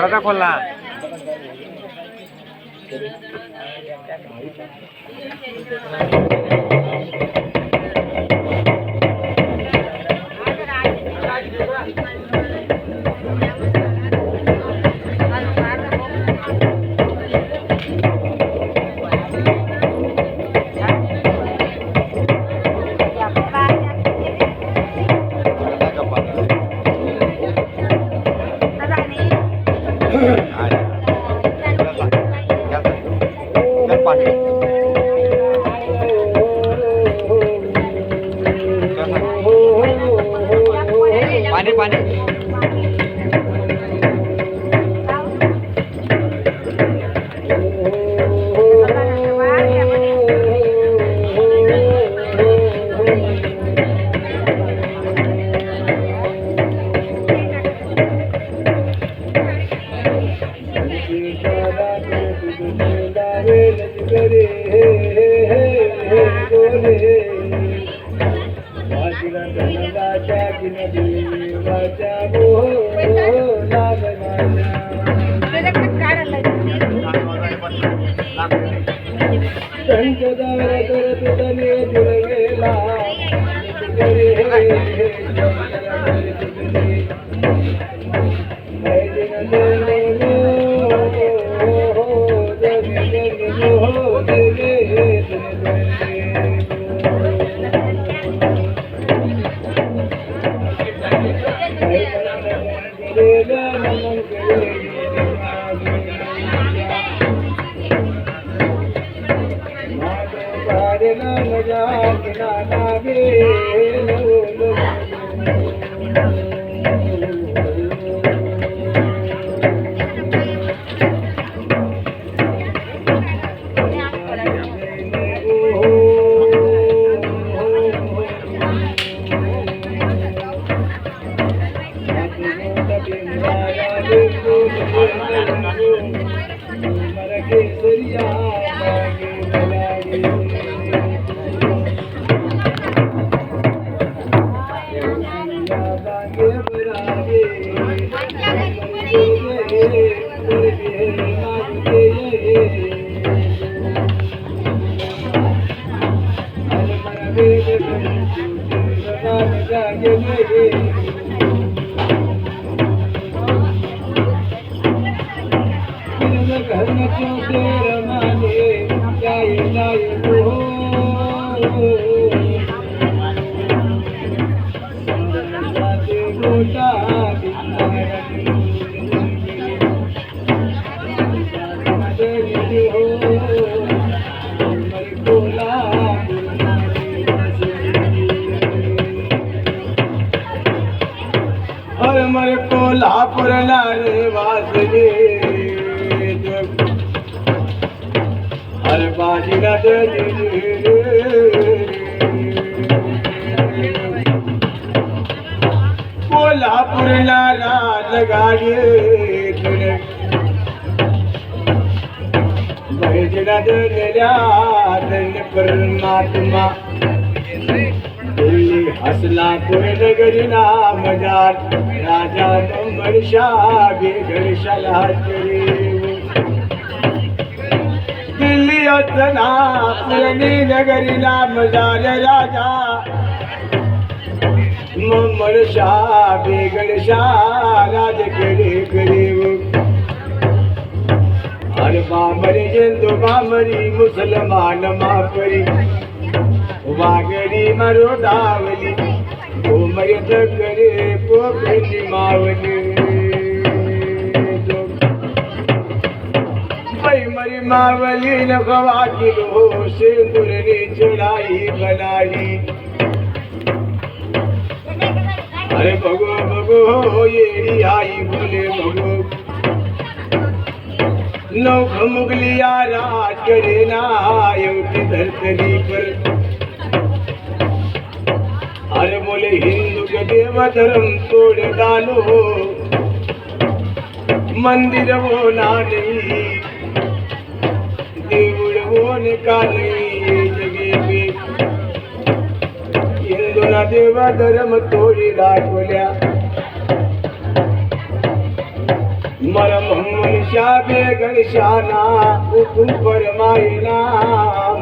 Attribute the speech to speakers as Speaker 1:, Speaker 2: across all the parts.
Speaker 1: দরজা
Speaker 2: খোলা Thank you. Thank you. I'm مان تي يي Kolhapur लाला लगाए तुने भजन दिल्या परमात्मा दिल्ली हसलापुर नगरी नाम जार राजा नंबर शाह बिगड़ दिल्ली हसलापुरनी नगरी नाम जार राजा नंबर शा बिगड़ राज करे करे हर बामरी जिंदू बामरी मुसलमान मापरी. वागरी मरो दावली घुमय करे गोखली मावली. मरी मावली नखवा किलो सिंदुरनी चढाई बनाई. अरे भगो भगो हो, हो येडी आई बोले भगो नौख मुगलिया राज करे ना येवती धरतरी पर. अरे बोले हिंदू के देव धर्म तोड़ डालो. मंदिर वो ना नहीं देवड़ वो का नहीं हिंदूना देव धर्म तोडी दाखवल्या मरम मनुष्या बेगण शाना उठून परमाईना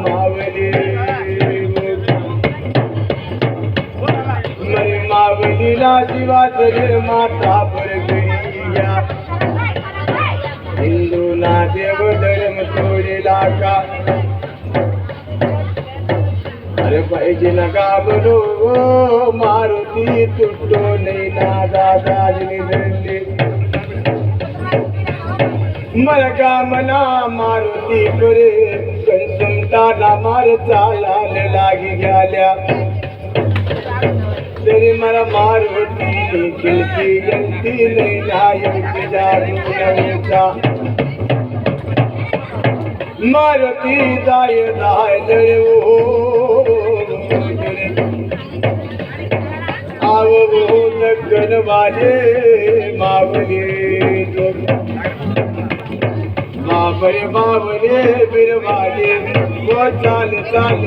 Speaker 2: मावली. मरे मावलीला शिवा सरे माता पर हिंदू हिंदूना देव धर्म तोडला का? पाहिजे ना का मारुती तुटतो नाही ना दादा धरले मला का मना मारुती करे कंसमताना मार चालाल लागी गेल्या तरी मला मारुती खिलकी गंती नाही नायक जागूनचा मारुती जाय जाय हो ભવભૂત ગણવાજે માવલે માવરે માવલે બિરવાજે ઓ ચાલ ચાલ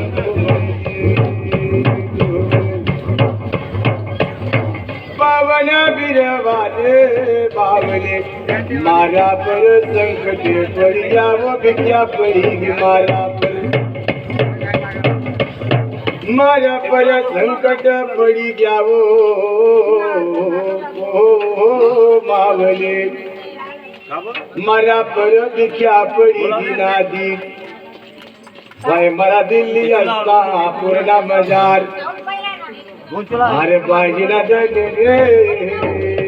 Speaker 2: પવન બિરવાજે બાવલે મારા પર સંકટે પડી આવો ભીખ્યા પડી મારા મારા પર સંકટ પડી ગયા માવલે. મારા પર દીખ્યા પડી નાદી ભાઈ મારા દિલ્હી હસ્તા પૂરના બજાર. મારે ભાઈ ના રે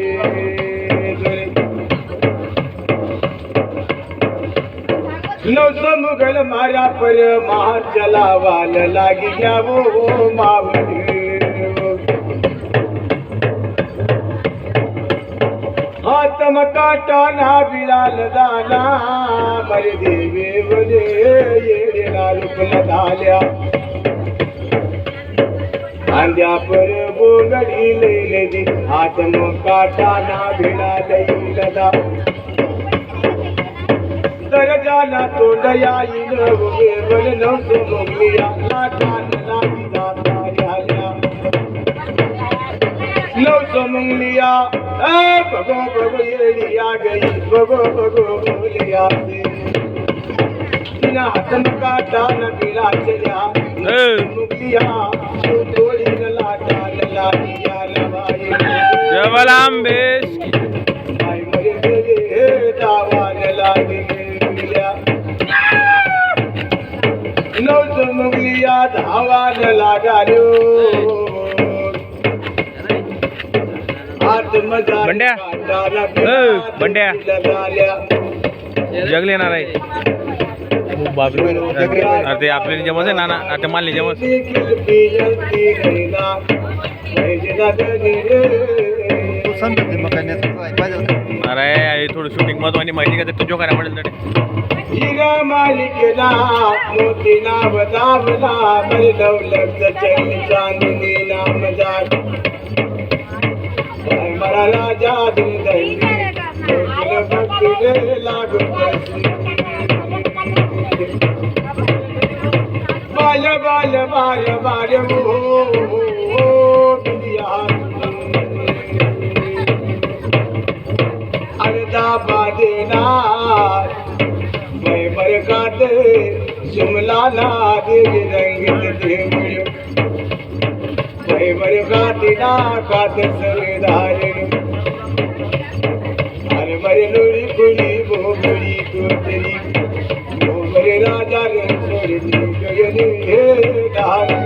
Speaker 2: अरे मारा पर महा चलावाल लागी गया हो मावडी हातम काटा ना बिलाल दाना मरे देवे वने येडे लालुकल दाल्या. खांद्या पर बोंगडी लैलदी हातम काटा ना बिलाल लदा जाला तो दया इनवे बल नम तो मुगिया लाटान लागिदा तारिया लो तो मुंगलिया ए भगो भगो ये लिया गई भगो भगो मुंगलिया से बिना हतन का दान बिरा चलिया मुंगलिया तू तोड़ी लाटा लागिया लवाई
Speaker 3: जय
Speaker 2: बलराम बेश मुंगलिया धावा न लागा रो हात मजा
Speaker 3: बंड्या. बंड्या. जगले येणार आहे अरे ते आपले जमत आहे ना ना आता माल नाही जमत अरे हे थोडं शूटिंग महत्वानी माहिती का तुझ्या करा पडेल
Speaker 2: बाल बाल मालिकेला हो हो हरदा बादेनार मैं बरकत जुमला नाद रंग देवड़ो मैं बरकत ना खात सरदार हरमर लोरी खुली भोगरी तोतरी भोगर राजा रंग सोरी हे डाल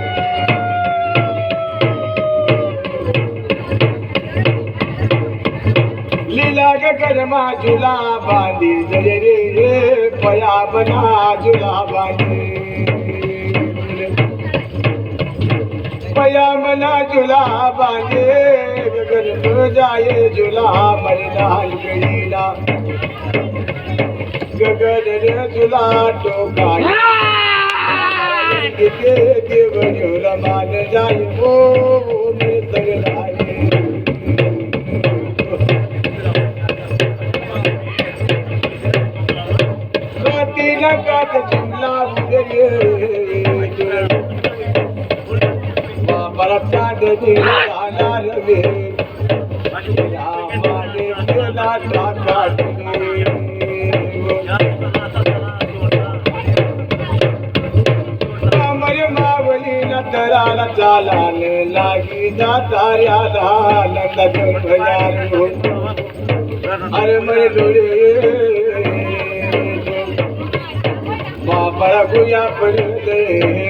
Speaker 2: लीला गरमा झुला बांधी जय रे रे पया बना झुला बांधी पया मना झुला बांधे गगन में जाए झुला मरना गईला गगन रे झुला टोका के देव झुला मान जाए ओ चांद दिला रामाने केला टाका मावली चालान लागी दातार्याला नंदन अरे मरे डोळे. बाबा गुया पडले.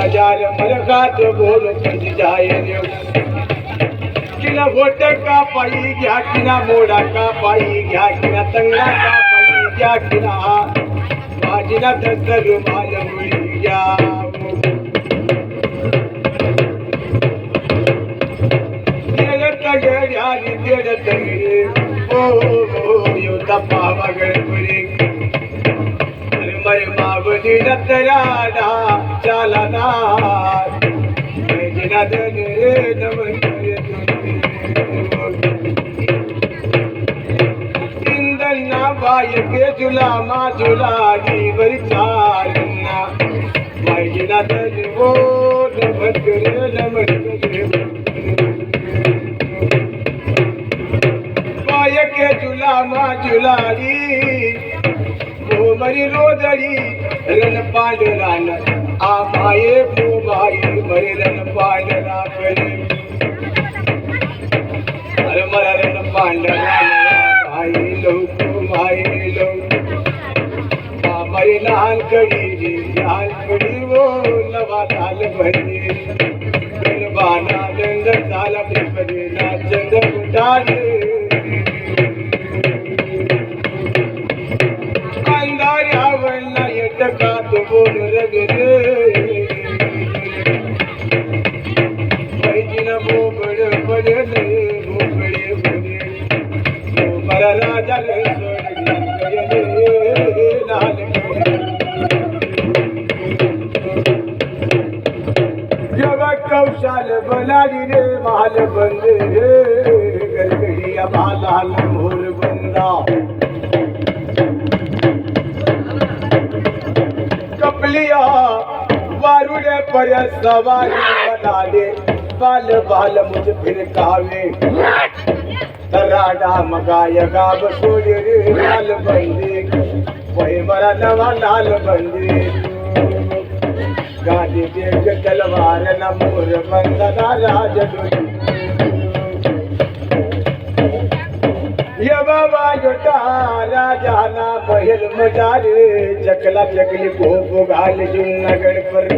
Speaker 2: हज़ार मरकात बोल फज जाए रे। किना वोट का पाई गया किना मोड़ा का पाई गया किना तंगड़ा का पाई गया किना बाजना दस्तर मालूम गया। तेरे तगे यारी तेरे तगे ओ ओ यो तपा मगर पुरी। मर मावली नतराना चालणार गजानन रे नमन इंदन्ना वायके जुला मा जुला जीवर चालना गजानन वो नमन रे नमन वायके जुला मा जुलारी ओ मरी रोदरी, रन पाल राना। करे अरे मरा रन पांडरान माये लो को माये लो. मरी लाल कड़ी जी लाल कड़ी वो लवा लाल भरी बाना दंड साला प्रेपरे ना चंद मुटाले अंधाऱ्यावरला मगाय गाब सोरे रे लाल बंदे वही मरा नवा लाल बंदे गादी देख तलवार न मोर बंदना राज ये बाबा जोटा राजा ना महल मजारे, चकला चकली को बुगाल जुन्नगढ़ पर।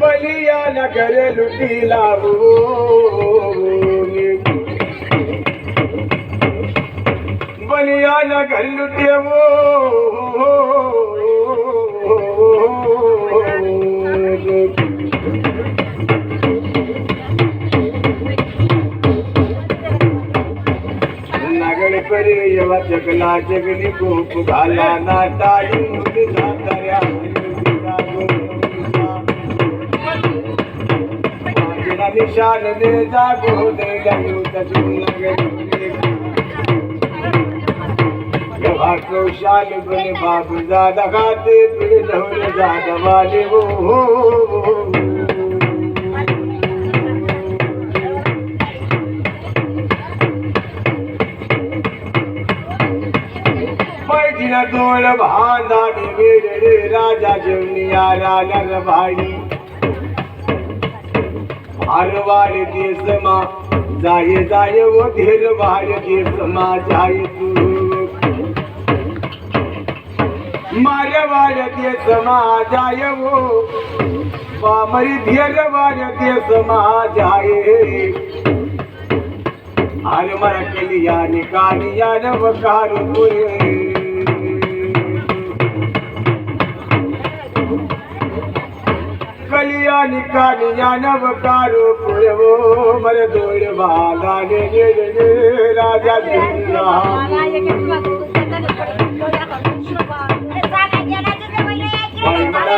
Speaker 2: बलिया नगर लुटी लाबू बलिया नगर लुटे वो नगर पर यवा चकला चकली को घाला ना टाळी मुलगा तऱ्या माझ्या निशान दे जागो दे गयो तजू नगर कौशाल बने बाबू दादा खाते तुझे ढोल दादा वाले हो हो, हो. मैदिना दोन भांदा रे राजा जेवनिया राजा भाई हारवार देशमा जाये जाय वो धेरवार देशमा जाय तू मारवाड़े समा जाए ಮಾರ್ಯವಾರತಿಯ ಸಮಾಜಾಯವೋ ಪಾಮರಿ समा जाए हर मर कलिया निकालिया नव कारुपुर कलिया निकालिया नव कारुपुर वो मर दौड़ बाला ने राजा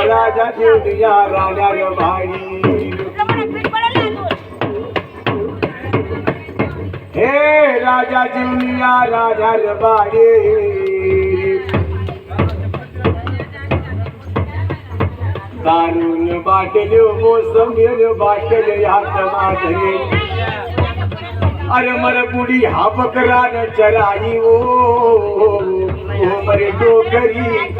Speaker 2: राजा दुनिया राजा रे भाई। हे राजा राजा रे भाई। दारून बाटल हात माधरे। अरे मर बुडी हा बकरा न चराई ओ मरे डोकरी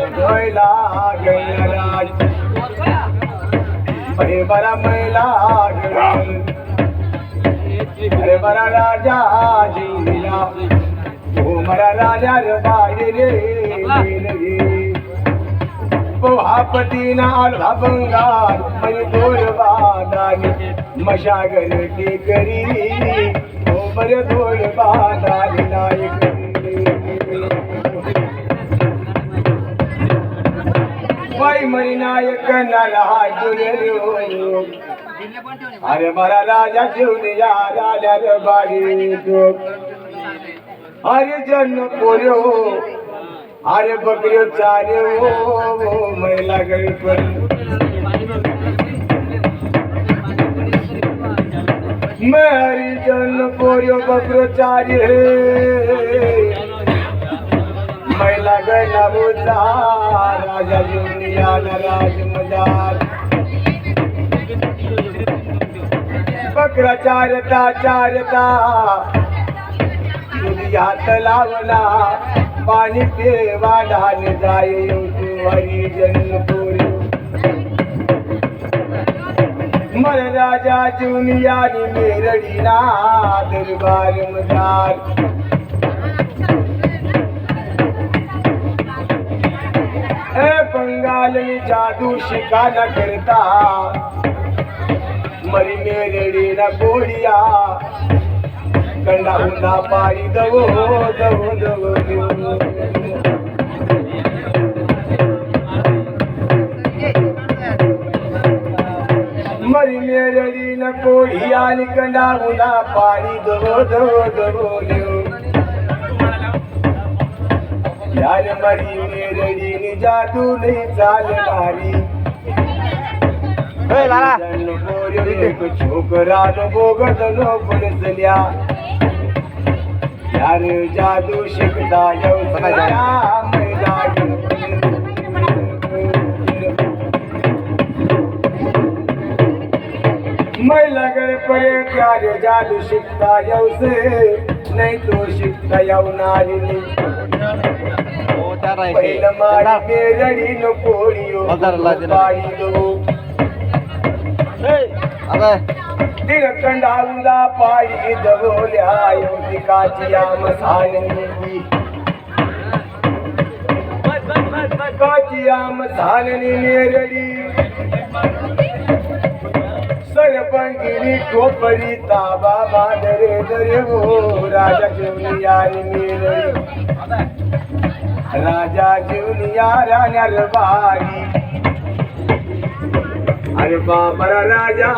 Speaker 2: मैला बड़ा
Speaker 1: मैला
Speaker 2: अरे बड़ा राजा जी मरा राजा रे बाई रे पोहा पतीना मशागर के करी। ओ मरे बोल बादानी नाला जुरे अरे मरा राजा जेवण या राजा रे बाई तो अरे जन पोर्यो अरे बकऱ्यो चार्यो ओ महिला गई पर मैं हरी जन पोर्यो मैला चार्य महिला राजा जुनिया राज मजार बकरा चारता चारता दुनिया तलावला पाणी पेवा ढाल जाय तू मर राजा जुनिया मेरडी ना दरबार मजार कोई जादू शिका न करता। मरी मेरे डेरा गोड़िया कंडा हुंदा पारी दवो दवो दवो मरी मेरे रीन कोई आल कंडा हुंदा पारी दवो दवो दवो दवो। यार मरी मेरडी नि जादू नहीं चालणारी
Speaker 1: लाला.
Speaker 2: छोकरा नो बोगद नो पडसल्या यार जादू शिकता मैला गए पडे त्यार जादू शिकता येऊसे. नाही तो शिकता येऊनारी
Speaker 1: हो,
Speaker 2: पाडी दो
Speaker 1: ए, आता
Speaker 2: तिरकंडाऊला पायी दवल्या योगिकाची आमसाननी काची आमसाननी नेरडी सरपंगिनी टोपरी ताबा मांडरे दरे हो राजा जेवणी आणि नेरडी राजा राण्यार बारी. अरे बाबरा राजा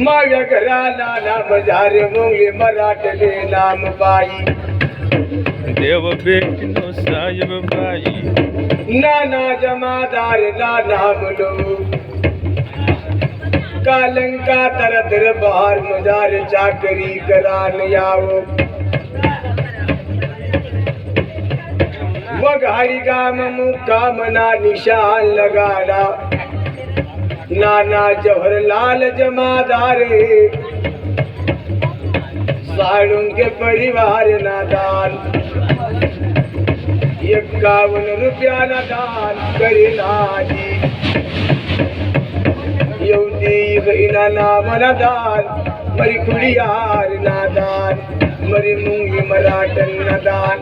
Speaker 2: माझ्या घराला नाम झारे मुंगली मराठले नाम बाई.
Speaker 3: देव बेटिनो साहेब बाई.
Speaker 2: नाना जमादार ना नाम लंका लंका तर दरबार मजार चाकरी करान यावो। मग हरिगाम मुकामना निशान लगाडा नाना जवाहरलाल जमादार। साडून के परिवार नादान। एकावन्न रुपया दान करीनाजी येऊदी યહૂદી ઇનાના મલાદાર મરી ખુડિયાર નાદાન મરી મૂંગી મરાટન નાદાન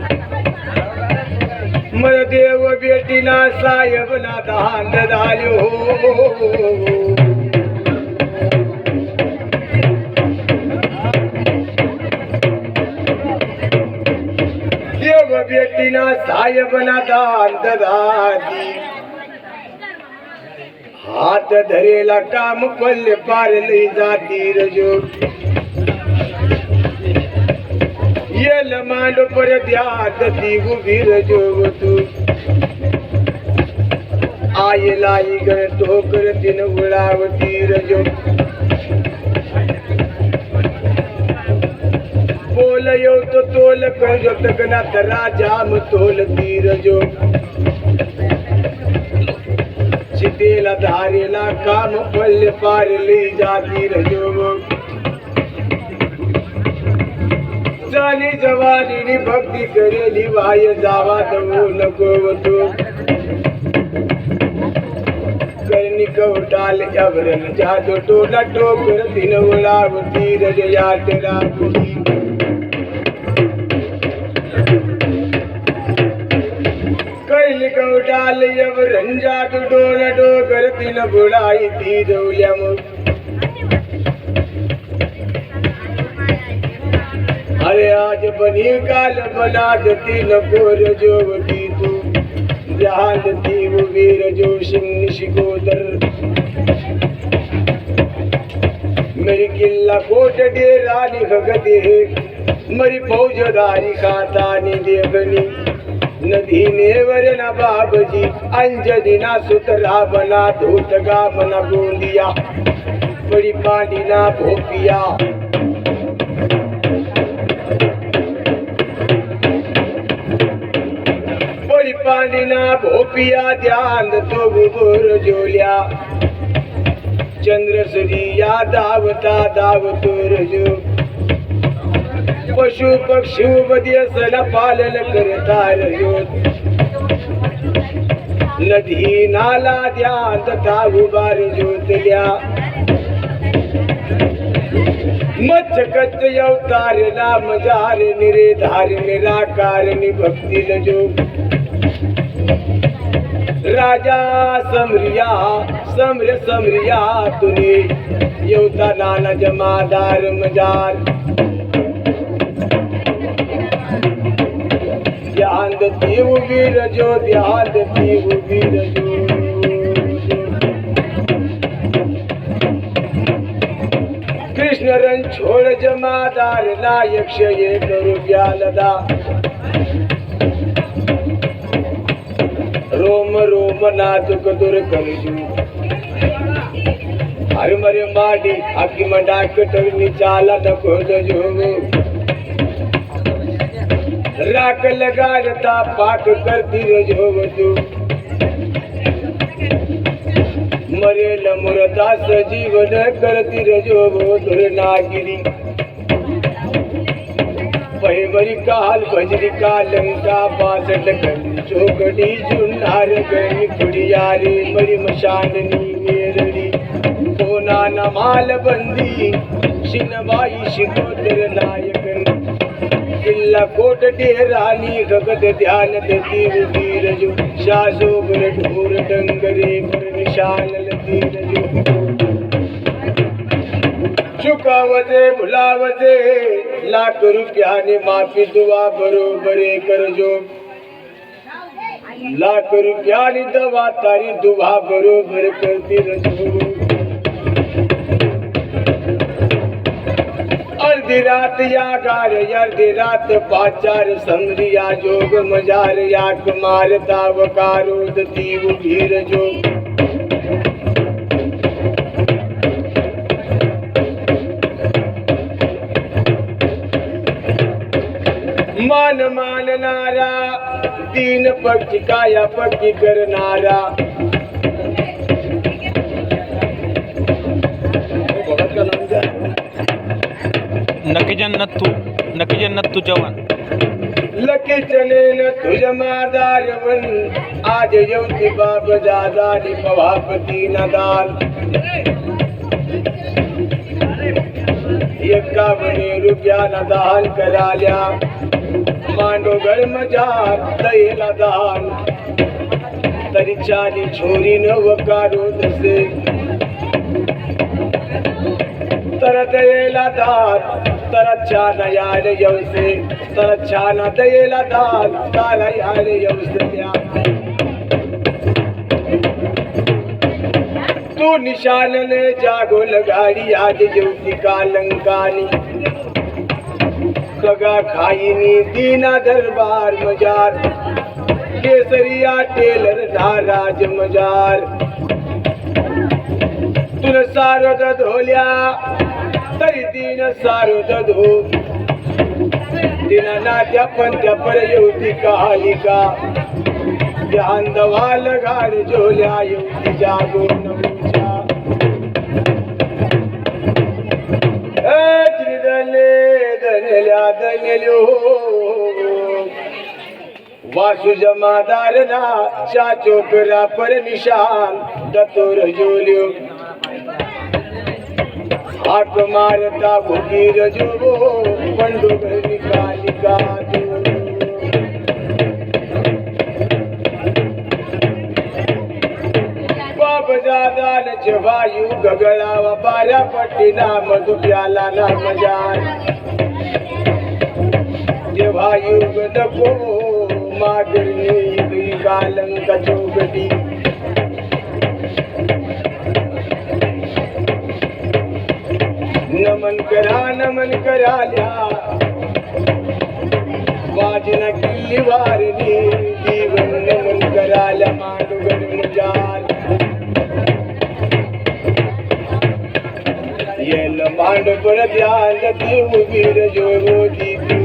Speaker 2: મર દેવ બેટીના સાહેબ ના દાન દદાલ્યો દેવ બેટીના સાહેબ ના દાન દદાલી हाथ धरे लटा मुकल पार लीजा जाती रजो। ये लमांड पर ध्यान दी गुभीर रजो तू आई लाई गण ठोकर दिन गुलाब तीर जो बोल यो तो तोल कर जो तक ना तरा जाम तोल तीर जो चितेला धारेला काम पल्ल पार ले जाती रजो जानी जवानीनी भक्ती करेली वाय जावा दवो नको वतो। करणी कवटाल यावरण जादो टोला टोकर दिन उडावती रज यात జాలియము రంజాటు డోనడు గరపిన బుడాయి తీదౌల్యము अरे आज बनी काल बना दती न कोर जो वती तू जहान दती वो वीर जो सिंह निशिकोदर मेरी किल्ला कोट डेरा निखगते मरी फौजदारी खाता नहीं देखनी नेवर ना बाबजी अंजनी ना सुतरा बना धूतगा बना गोंदिया बड़ी पांडी ना भोपिया. बड़ी पांडिना भोपिया ध्यान तो गुर जोलिया. चंद्र सूर्या दावता दावतोर रजू पशु पक्षी सण पालन करता नदी नाला द्या तथा उभार जोतल्या. मच्छकच कच्च अवतार नाम जार निरे निराकार निभक्ती लजो राजा समरिया समर समरिया तुने येवता नाना जमादार मजार. ध्यान दीव वीर जो ध्यान दीव वीर जो कृष्ण रन छोड़ जमादार, नायक ये करो व्यालदा रोम रोम नाथुक दुर्गम जू हर मरे माडी अखी मंडा कटवनी चाला न खोज जोगो राग लगा जता पाठ कर धीरज हो तू मरे न मुरदा सजीव न कर धीरज हो तुर नागिरी पहिमरी काल बजरी का लंका बादल कर चोकड़ी जुन्नार गई कुड़ियारी मरी मशाननी मेरनी सोना न माल बंदी शिनवाई शिकोदर नायक किल्ला कोटटी राणी गगत ध्यान दती धीरजो शासो बर ढोर डंगरे पर निशान धीरजो चुकावजे भुलावजे लाख रुपयाने माफी दुवा बरोबरे करजो. लाख रुपयाने दवा तारी दुवा बरोबर करती रजो अर्धी रात या यागार, अर्धी रात पाचार संद्रिया जोग मजार या कुमार तावकारो दीव भीर जो मान मान नारा, तीन पक्ष काया पक्ष करनारा।
Speaker 3: लकी जन्नत तू लकी जन्नत तू जवान।
Speaker 2: लकी जनेन तुझ मादारवन आज यवती बाप दादा नि पवापति नदान यक्का बने रुपया नदान करा लिया। मांडो घर मजार दही नदान तरी चाली छोरी न वकारो दसे। तरत येला दात तर छान यार यवसे तर छान दयेला दान तारा यार यवसल्या तू निशानने जागो लगाडी आज जेवती कालंकानी खगा खाईनी दीना दरबार मजार केसरिया टेलर नाराज मजार. तुन सारद धोल्या तरी दिन सारद धो दिना नाट्या पंत्या पर येऊती कालिका ध्यान दवाल घाल झोल्या येऊती जागो नमुच्या. दले दनल्या दनल्यो वासु जमादार ना चा चोकरा पर निशान दतोर जोल्यो आत्मारता भुगीर जुबो पंडुभरी कालिका बजादान जवायु गगड़ा वारा पट्टीना मधु तो प्याला ना मजान जवायु गदको मागनी कालंक चौकटी नमन करा नमन करा लिया। वाजन किल्ली वारनी जीवन नमन करा लिया मानुगण मुजार ये ल पर ध्यान ती मुबीर जो रोजी तू।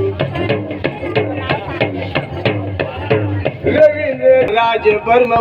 Speaker 2: रविंद्र राज ब्रह्म